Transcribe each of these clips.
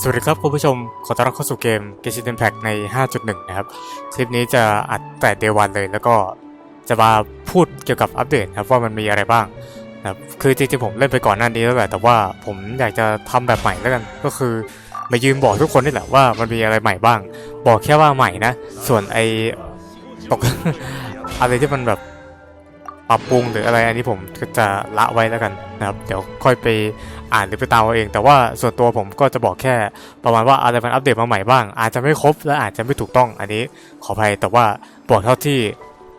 สวัสดีครับคุณผู้ชม ขอต้อนรับเข้าสู่เกม g e s h i n Impact ใน 5.1 นะครับ คลิปนี้จะอัดแต่เดวันเลย แล้วก็จะมาพูดเกี่ยวกับอัปเดตครับว่ามันมีอะไรบ้างนะครับคือจริงๆผมเล่นไปก่อนหน้านี้แล้วแหละแต่ว่าผมอยากจะทำแบบใหม่แล้วกัน ก็คือมายืนบอกทุกคนนี่แหละว่ามันมีอะไรใหม่บ้าง บอกแค่ว่าใหม่นะ ส่วนไอตกอะไรที่มันแบบ ปรับปรุงหรืออะไรอันนี้ผมก็จะละไว้แล้วกันนะครับเดี๋ยวค่อยไปอ่านหรือไปตามเอาเอง แต่ว่าส่วนตัวผมก็จะบอกแค่ประมาณว่าอะไรมันอัปเดตมาใหม่บ้าง อาจจะไม่ครบและอาจจะไม่ถูกต้องอันนี้ขออภัยแต่ว่าบอกเท่าที่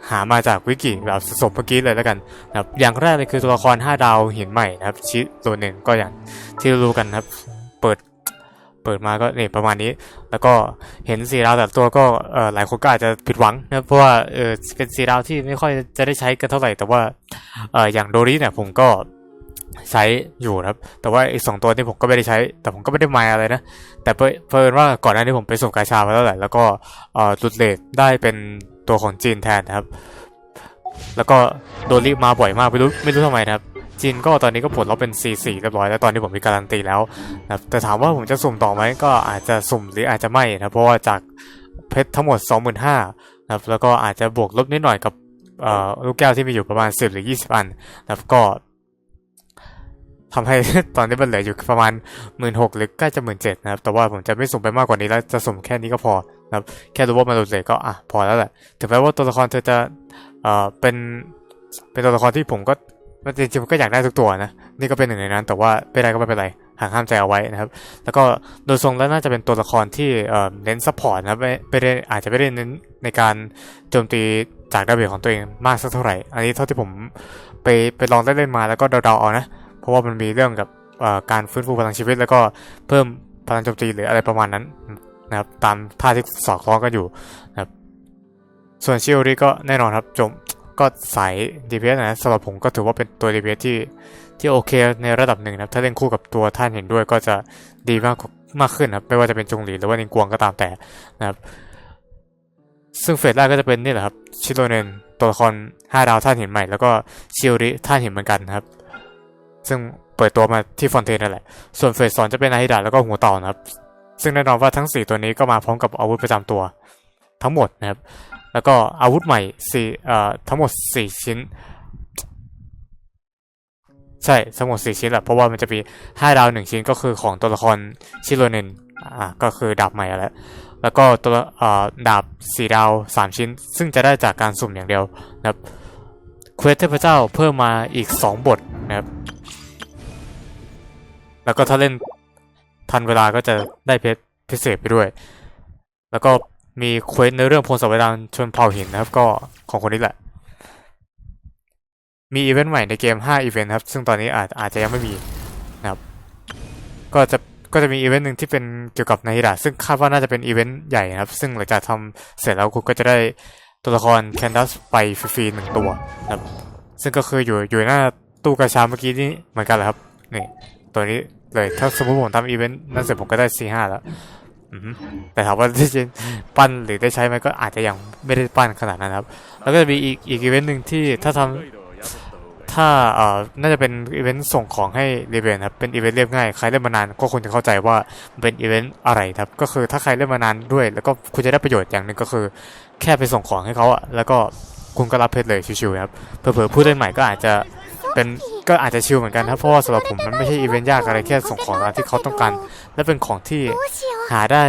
หามาจากวิกิแบบสมเมื่อกี้เลยแล้วกันนะครับอย่างแรกเลยคือตัวละคร 5 ดาวหินใหม่นะครับชิตัวหนึ่งก็อย่างที่รู้กันนะครับ เปิด เปิดมาก็เนี่ยประมาณนี้ แล้วก็เห็นสีดาวแต่ตัวก็เออหลายคนก็อาจจะผิดหวังนะเพราะว่าเออเป็นสีดาวที่ไม่ค่อยจะได้ใช้กันเท่าไหร่แต่ว่าเอออย่างโดริเนี่ยผมก็ใช้อยู่ครับ แต่ว่าอีกสองตัวนี่ผมก็ไม่ได้ใช้ แต่ผมก็ไม่ได้มายอะไรนะ แต่เพิ่นว่าก่อนหน้านี้ผมไปส่งกาชามาแล้วแหละแล้วก็เออจุดเลทได้เป็นตัวของจีนแทนนะครับ แล้วก็โดริมาบ่อยมากไม่รู้ไม่รู้ทำไมนะครับ จีนก็ตอนนี้ก็ผลเราเป็น4-4เรียบร้อยแล้วตอนนี้ผมมีการันตีแล้วนะแต่ถามว่าผมจะสุ่มต่อไหมก็อาจจะสุ่มหรืออาจจะไม่นะเพราะว่าจากเพชรทั้งหมด 25,000นะครับแล้วก็อาจจะบวกลบนิดหน่อยกับลูกแก้วที่มีอยู่ประมาณ 10 หรือ 20 อันนะครับก็ทำให้ตอนนี้มันเหลืออยู่ประมาณ 1 6ื่นหรือใกล้จะ 1 7ื่นนะครับ แต่ว่าผมจะไม่สุ่มไปมากกว่านี้แล้วจะสุ่มแค่นี้ก็พอนะครับ แค่รู้ว่ามันหลุดเลยก็อะพอแล้วแหละ ถึงแม้ว่าตัวละครเธอจะเอ่อเป็นเป็นตัวละครที่ผมก็ จริงๆผมก็อยากได้ทุกตัวนะ นี่ก็เป็นหนึ่งในนั้น แต่ว่าไม่ได้ก็ไม่เป็นไรห่างห้ามใจเอาไว้นะครับ แล้วก็โดยทรงแล้วน่าจะเป็นตัวละครที่เน้นซัพพอร์ตนะไม่ไม่ได้อาจจะไม่ได้เน้นในการโจมตีจากดาเมจของตัวเองมากสักเท่าไหร่ อันนี้เท่าที่ผมไปไปลองได้เล่นมาแล้วก็เดาๆเอานะ เพราะว่ามันมีเรื่องกับการฟื้นฟูพลังชีวิต แล้วก็เพิ่มพลังโจมตีหรืออะไรประมาณนั้นนะครับตามท่าที่สอดคล้องกันอยู่นะครับส่วนชิโอริก็แน่นอนครับโจม ก็สาย DPS นะสำหรับผมก็ถือว่าเป็นตัว DPS ที่ที่โอเคในระดับหนึ่งนะถ้าเล่นคู่กับตัวท่านเห็นด้วยก็จะดีมากมากขึ้นนะครับไม่ว่าจะเป็นจงหลีหรือว่านิงกวงก็ตามแต่นะครับซึ่งเฟสแรกก็จะเป็นนี่แหละครับชิโรเนนตัวละคร5ดาวท่านเห็นใหม่ แล้วก็ชิโอริท่านเห็นเหมือนกันนะครับ ซึ่งเปิดตัวมาที่ฟอนเทนนั่นแหละ ส่วนเฟสสองจะเป็นนาฮิดะแล้วก็หัวต่านะครับ ซึ่งแน่นอนว่าทั้ง 4 ตัวนี้ก็มาพร้อมกับอาวุธประจำตัวทั้งหมดนะครับ แล้วก็อาวุธใหม่สี่เอ่อทั้งหมดสี่ชิ้น ใช่ทั้งหมดสี่ชิ้นแหละเพราะว่ามันจะมีห้าดาวหนึ่งชิ้นก็คือของตัวละครชิโรเนนอ่าก็คือดาบใหม่แล้วแล้วก็ตัวเอ่อดาบสี่ดาวสามชิ้น ซึ่งจะได้จากการสุ่มอย่างเดียวนะครับเควสเทพเจ้าเพิ่มมาอีกสองบทนะครับ แล้วก็ถ้าเล่นทันเวลาก็จะได้เพชรพิเศษไปด้วย แล้วก็ มีเควสในเรื่องพลสวัสดานชนเผ่าหินนะครับ ก็ของคนนี้แหละ มีอีเวนต์ใหม่ในเกม 5 อีเวนต์ครับ ซึ่งตอนนี้อาจอาจจะยังไม่มีนะครับ ก็จะก็จะมีอีเวนต์หนึ่งที่เป็นเกี่ยวกับนาฮิดะซึ่งคาดว่าน่าจะเป็นอีเวนต์ใหญ่นะครับ ซึ่งหลังจากทำเสร็จแล้วคุณก็จะได้ตัวละครแคนดัสไปฟรีๆหนึ่งตัวนะครับ ซึ่งก็คืออยู่อยู่หน้าตู้กระชาเมื่อกี้นี่เหมือนกันแหละครับนี่ตัวนี้เลยถ้าสมมติผมทำอีเวนต์นั้นเสร็จผมก็ได้ C5 แล้ว แต่ถามว่าได้ปั้นหรือได้ใช้ไหมก็อาจจะยังไม่ได้ปั้นขนาดนั้นครับ แล้วก็จะมีอีกอีกอีเวนต์หนึ่งที่ถ้าทำถ้าเอ่อน่าจะเป็นอีเวนต์ส่งของให้รีเวนครับเป็นอีเวนต์เรียบง่ายใครเล่นมานานก็คงจะเข้าใจว่าเป็นอีเวนต์อะไรครับ ก็คือถ้าใครเล่นมานานด้วย แล้วก็คุณจะได้ประโยชน์อย่างหนึ่งก็คือ แค่ไปส่งของให้เขาอะแล้วก็คุณก็รับเพชรเลยชิวๆครับเผื่อๆผู้เล่นใหม่ก็อาจจะ เป็นก็อาจจะชิวเหมือนกันครับเพราะว่าสำหรับผมมันไม่ใช่อีเวนต์ยากอะไรแค่ส่งของตามที่เขาต้องการ และเป็นของที่หาได้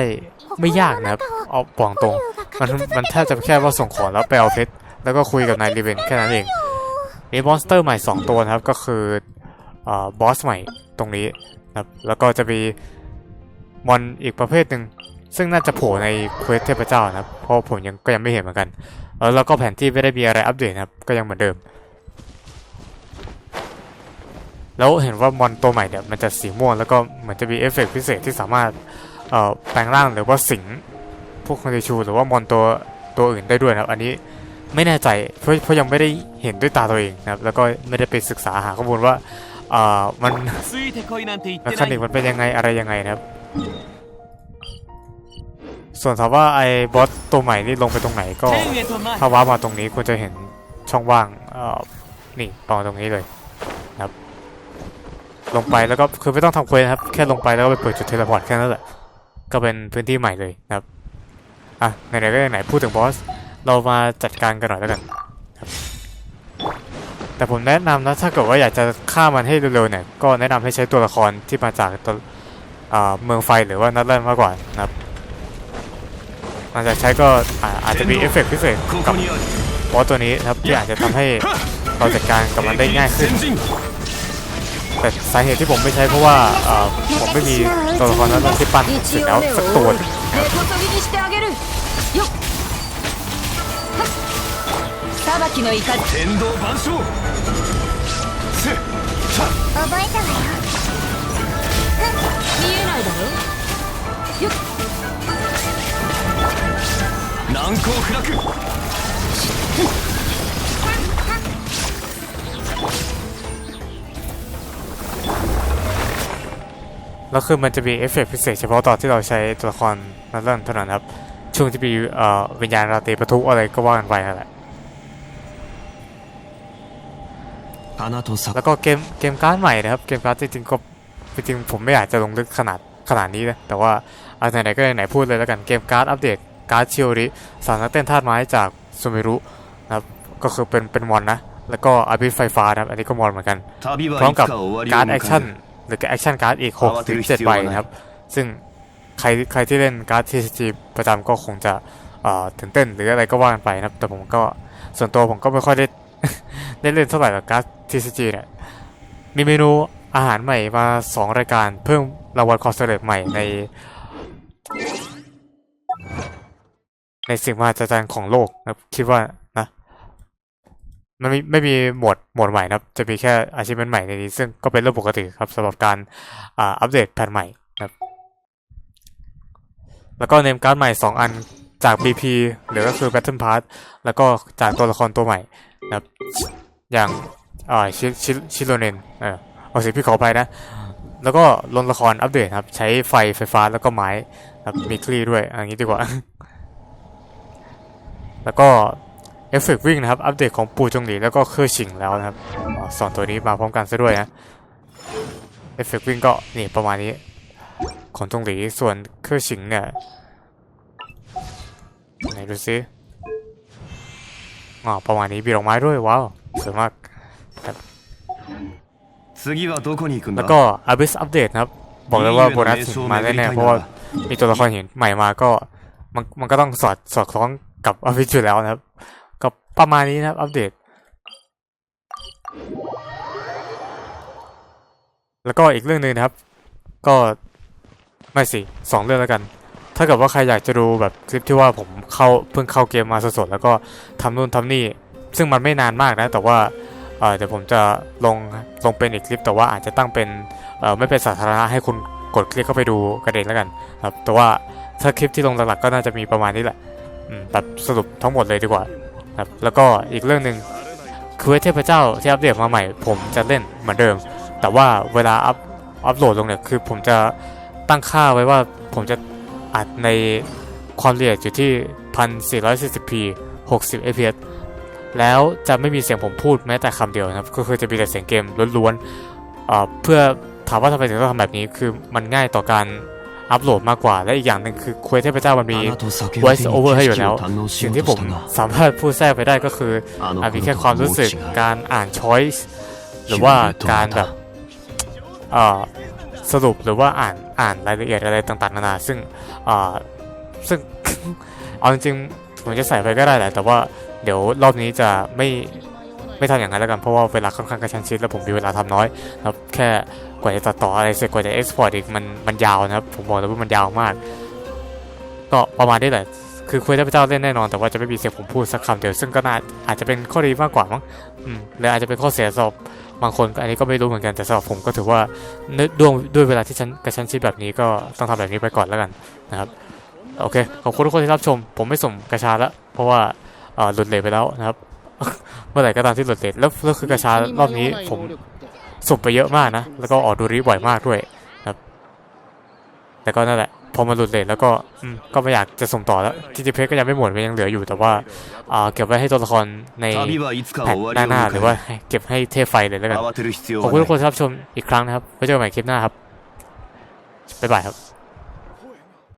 ไม่ยากนะครับเอาบอกตรง มันมันแทบจะแค่ว่าส่งของแล้วไปเอาเพชรแล้วก็คุยกับนายรีเวนแค่นั้นเองมีมอนสเตอร์ใหม่ 2 ตัวนะครับก็คือเอ่อบอสใหม่ตรงนี้นะครับแล้วก็จะมีมอนอีกประเภทหนึ่งซึ่งน่าจะโผล่ในเควสเทพเจ้านะครับเพราะผมยังก็ยังไม่เห็นเหมือนกันแล้วก็แผนที่ไม่ได้มีอะไรอัปเดตนะครับก็ยังเหมือนเดิม แล้วเห็นว่ามอนตัวใหม่เนี่ยมันจะสีม่วงแล้วก็เหมือนจะมีเอฟเฟกพิเศษที่สามารถแปลงร่างหรือว่าสิงพวกคอนเทชู หรือว่ามอนตัวตัวอื่นได้ด้วยนะครับ อันนี้ไม่แน่ใจเพราะเพราะยังไม่ได้เห็นด้วยตาตัวเองนะครับ แล้วก็ไม่ได้ไปศึกษาหาข้อมูลว่ามันแมคานิกมันเป็นยังไงอะไรยังไงนะครับ ส่วนถามว่าไอ้บอสตัวใหม่นี่ลงไปตรงไหนก็ถ้าว้ามาตรงนี้ควรจะเห็นช่องว่างนี่ต่งตรงนี้เลย ลงไปแล้วก็คือไม่ต้องทำเควสครับ แค่ลงไปแล้วก็ไปเปิดจุดเทเลพอร์ตแค่นั้นแหละ ก็เป็นพื้นที่ใหม่เลยนะครับ อะไหนๆก็ไหนพูดถึงบอส เรามาจัดการกันหน่อยแล้วกันแต่ผมแนะนำนะถ้าเกิดว่าอยากจะฆ่ามันให้เร็วๆเนี่ย ก็แนะนำให้ใช้ตัวละครที่มาจากตัวเมืองไฟหรือว่านัดเล่นมากกว่านะครับหลังจากใช้ก็อาจจะมีเอฟเฟกพิเศษกับบอสตัวนี้ครับที่อาจจะทำให้เราจัดการกับมันได้ง่ายขึ้น แต่สาเหตุที่ผมไม่ใช้เพราะว่าเอ่อผมไม่มีตัวละครนั้นที่ปั้นเสร็จแล้วสักตัวหนึ่งนะครับ 根こそぎにしてあげるよっはっ裁きの怒り天道万象せっしゃ覚えたわよ見えないだろよっ難攻不落 แล้วคือมันจะมีเอฟเฟกพิเศษเฉพาะตอนที่เราใช้ตัวละครนัดเริ่มเท่านั้นครับ ช่วงที่มีเอ่อวิญญาณราตรีประทุอะไรก็ว่ากันไปนั่นแหละแล้วก็เกมเกมการ์ดใหม่นะครับ เกมการ์ดจริงๆก็จริงผมไม่อยากจะลงลึกขนาดขนาดนี้นะ แต่ว่าอะไหนๆก็ไหนพูดเลยแล้วกันเกมการ์ดอัปเดตการ์ดชิวริสารนักเต้นท่าไม้จากซูมิรุนะครับก็คือเป็นเป็นมอนนะ แล้วก็อาบิไฟฟ้านะครับอันนี้ก็มอนเหมือนกัน พร้อมกับการ์ดแอคชั่น หรือแอคชั่นการ์ดอีก6ถึง7ใบนะครับ ซึ่งใครใครที่เล่นการ์ด TCG ประจำก็คงจะเอ่อตื่นเต้นหรืออะไรก็ว่ากันไปนะครับ แต่ผมก็ส่วนตัวผมก็ไม่ค่อยได้ได้เล่นเท่าไหร่กับการ์ด TCG เนี่ยมีเมนูอาหารใหม่มา 2 รายการเพิ่มรางวัลคอสเตอร์ใหม่ใน ในสิ่งมหัศจรรย์ของโลกนะครับคิดว่านะ มันไม่ไม่มีหมวดหมวดใหม่นะครับ จะมีแค่อาชีพใหม่ในนี้ซึ่งก็เป็นเรื่องปกติครับสำหรับการอัปเดตแผนใหม่ครับ แล้วก็เนมการ์ดใหม่ 2 อันจาก BP หรือก็คือ Battle Pass แล้วก็จากตัวละครตัวใหม่นะครับ อย่างอ่าชิชิชิโรเนนเออเอาสิพี่ขอไปนะ แล้วก็ลงละครอัปเดตครับ ใช้ไฟไฟฟ้าแล้วก็ไม้ครับมีคลีด้วยอย่างนี้ดีกว่า แล้วก็ เอฟเฟกวิ่งนะครับ อัปเดตของปูจงหลีแล้วก็เคอร์ชิงแล้วนะครับสองตัวนี้มาพร้อมกันซะด้วยนะเอฟเฟกวิ่งก็นี่ประมาณนี้ ของจงหลีส่วนเคอร์ชิงเนี่ยไหนดูซิอ๋อประมาณนี้บีดอกไม้ด้วยว้าวสวยมากแล้วก็อาบิสอัปเดตครับ บอกเลยว่าโบนัสมาแน่ๆเพราะว่ามีตัวละครเห็นใหม่มาก็มันมันก็ต้องสอดสอดคล้องกับออฟฟิศอยู่แล้วนะครับ ประมาณนี้นะครับ อัปเดต แล้วก็อีกเรื่องหนึ่งนะครับ ก็ไม่สิสองเรื่องแล้วกัน ถ้าเกิดว่าใครอยากจะดูแบบคลิปที่ว่าผมเข้าเพิ่งเข้าเกมมาสดๆแล้วก็ทำนู่นทำนี่ ซึ่งมันไม่นานมากนะ แต่ว่าเดี๋ยวผมจะลงลงเป็นอีกคลิป แต่ว่าอาจจะตั้งเป็นไม่เป็นสาธารณะให้คุณกดคลิกเข้าไปดูกันเองแล้วกันครับแต่ว่าถ้าคลิปที่ลงหลักๆก็น่าจะมีประมาณนี้แหละแบบสรุปทั้งหมดเลยดีกว่า ครับแล้วก็อีกเรื่องหนึ่งคือเทพเจ้าที่อัปเดตมาใหม่ ผมจะเล่นเหมือนเดิม แต่ว่าเวลาอัพอัพโหลดลงเนี่ยคือผมจะตั้งค่าไว้ว่าผมจะอัดในความละเอียดอยู่ที่ 1440p 60 fps แล้วจะไม่มีเสียงผมพูดแม้แต่คำเดียวนะครับ ก็คือจะมีแต่เสียงเกมล้วนๆเเพื่อถามว่าทำไมถึงต้องทำแบบนี้คือมันง่ายต่อการ อัปโหลดมากกว่า และอีกอย่างหนึ่งคือคุยเทพเจ้ามันมี voice over ให้อยู่แล้ว สิ่งที่ผมสามารถพูดแทรกไปได้ก็คืออาจมีแค่ความรู้สึกการอ่าน choice หรือว่าการแบบสรุปหรือว่าอ่านอ่านรายละเอียดอะไรต่างๆนานาซึ่งซึ่งเอาจริงๆผมจะใส่ไปก็ได้แหละแต่ว่าเดี๋ยวรอบนี้จะไม่ ไม่ทำอย่างนั้นแล้วกันเพราะว่าเวลาค่อนข้างกระชั้นชิดแล้วผมมีเวลาทำน้อยนะครับแค่กว่าจะตัดต่ออะไรเสร็จกว่าจะ export อีกมันมันยาวนะครับผมบอกเลยว่ามันยาวมาก ก็ประมาณนี้แหละคือคุยได้พระเจ้าเล่นแน่นอนแต่ว่าจะไม่มีเสียงผมพูดสักคำเดียวซึ่งก็น่าอาจจะเป็นข้อดีมากกว่ามั้งอืมหรืออาจจะเป็นข้อเสียสำหรับบางคนก็อันนี้ก็ไม่รู้เหมือนกันแต่สำหรับผมก็ถือว่าด้วยด้วยเวลาที่ฉันกระชั้นชิดแบบนี้ก็ต้องทำแบบนี้ไปก่อนแล้วกันนะครับโอเคขอบคุณทุกคนที่รับชม ผมไม่ส่งกระชาแล้วเพราะว่าหลุดเลทไปแล้วนะครับ เมื่อไหร่ก็ตามที่หลุดเลทแล้วแล้วคือกระชารอบนี้ผมสุบไปเยอะมากนะ แล้วก็ออกดูรีบ่อยมากด้วยครับ แต่ก็นั่นแหละ พอมาหลุดเลทแล้วก็ก็ไม่อยากจะส่งต่อแล้วจีจีเพก็ยังไม่หมดมันยังเหลืออยู่ แต่ว่าเก็บไว้ให้ตัวละครในแผ่นหน้าหรือว่าเก็บให้เทไฟเลยแล้วกันขอบคุณทุกคนที่รับชมอีกครั้งนะครับไว้เจอกันใหม่คลิปหน้าครับบ๊ายบายครับ